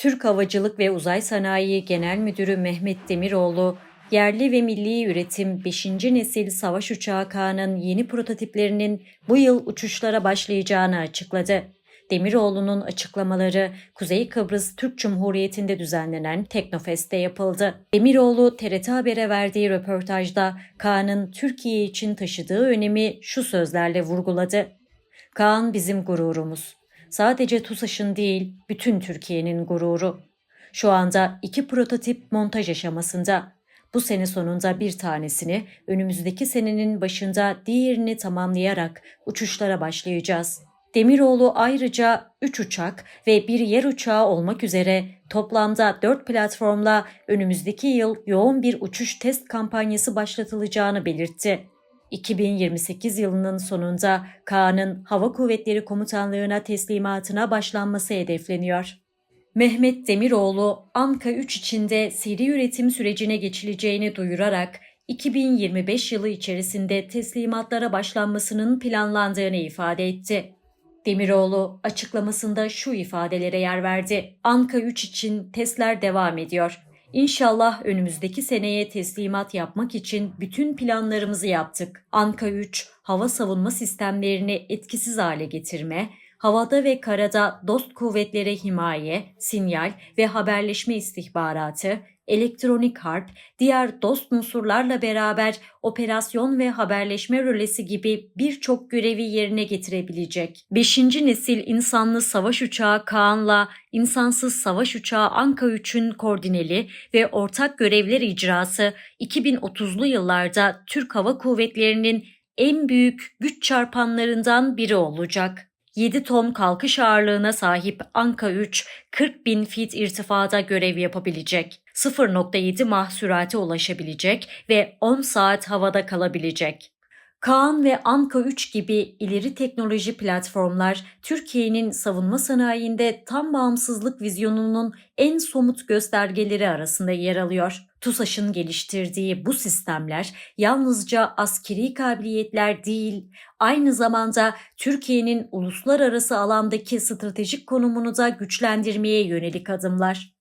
Türk Havacılık ve Uzay Sanayi Genel Müdürü Mehmet Demiroğlu, yerli ve milli üretim 5. nesil savaş uçağı Kaan'ın yeni prototiplerinin bu yıl uçuşlara başlayacağını açıkladı. Demiroğlu'nun açıklamaları Kuzey Kıbrıs Türk Cumhuriyeti'nde düzenlenen Teknofest'te yapıldı. Demiroğlu TRT Haber'e verdiği röportajda Kaan'ın Türkiye için taşıdığı önemi şu sözlerle vurguladı. Kaan bizim gururumuz. Sadece TUSAŞ'ın değil, bütün Türkiye'nin gururu. Şu anda iki prototip montaj aşamasında. Bu sene sonunda bir tanesini, önümüzdeki senenin başında diğerini tamamlayarak uçuşlara başlayacağız. Demiroğlu ayrıca 3 uçak ve bir yer uçağı olmak üzere toplamda 4 platformla önümüzdeki yıl yoğun bir uçuş test kampanyası başlatılacağını belirtti. 2028 yılının sonunda Kaan'ın Hava Kuvvetleri Komutanlığı'na teslimatına başlanması hedefleniyor. Mehmet Demiroğlu, Anka 3 içinde seri üretim sürecine geçileceğini duyurarak 2025 yılı içerisinde teslimatlara başlanmasının planlandığını ifade etti. Demiroğlu açıklamasında şu ifadelere yer verdi. Anka 3 için testler devam ediyor. İnşallah önümüzdeki seneye teslimat yapmak için bütün planlarımızı yaptık. Anka 3, hava savunma sistemlerini etkisiz hale getirme, havada ve karada dost kuvvetlere himaye, sinyal ve haberleşme istihbaratı, elektronik harp, diğer dost unsurlarla beraber operasyon ve haberleşme rölesi gibi birçok görevi yerine getirebilecek. 5. nesil insanlı savaş uçağı Kaan'la insansız savaş uçağı Anka 3'ün koordineli ve ortak görevler icrası 2030'lu yıllarda Türk Hava Kuvvetleri'nin en büyük güç çarpanlarından biri olacak. 7 ton kalkış ağırlığına sahip Anka 3, 40 bin fit irtifada görev yapabilecek. 0.7 mah sürate ulaşabilecek ve 10 saat havada kalabilecek. Kaan ve Anka 3 gibi ileri teknoloji platformlar Türkiye'nin savunma sanayinde tam bağımsızlık vizyonunun en somut göstergeleri arasında yer alıyor. TUSAŞ'ın geliştirdiği bu sistemler yalnızca askeri kabiliyetler değil, aynı zamanda Türkiye'nin uluslararası alandaki stratejik konumunu da güçlendirmeye yönelik adımlar.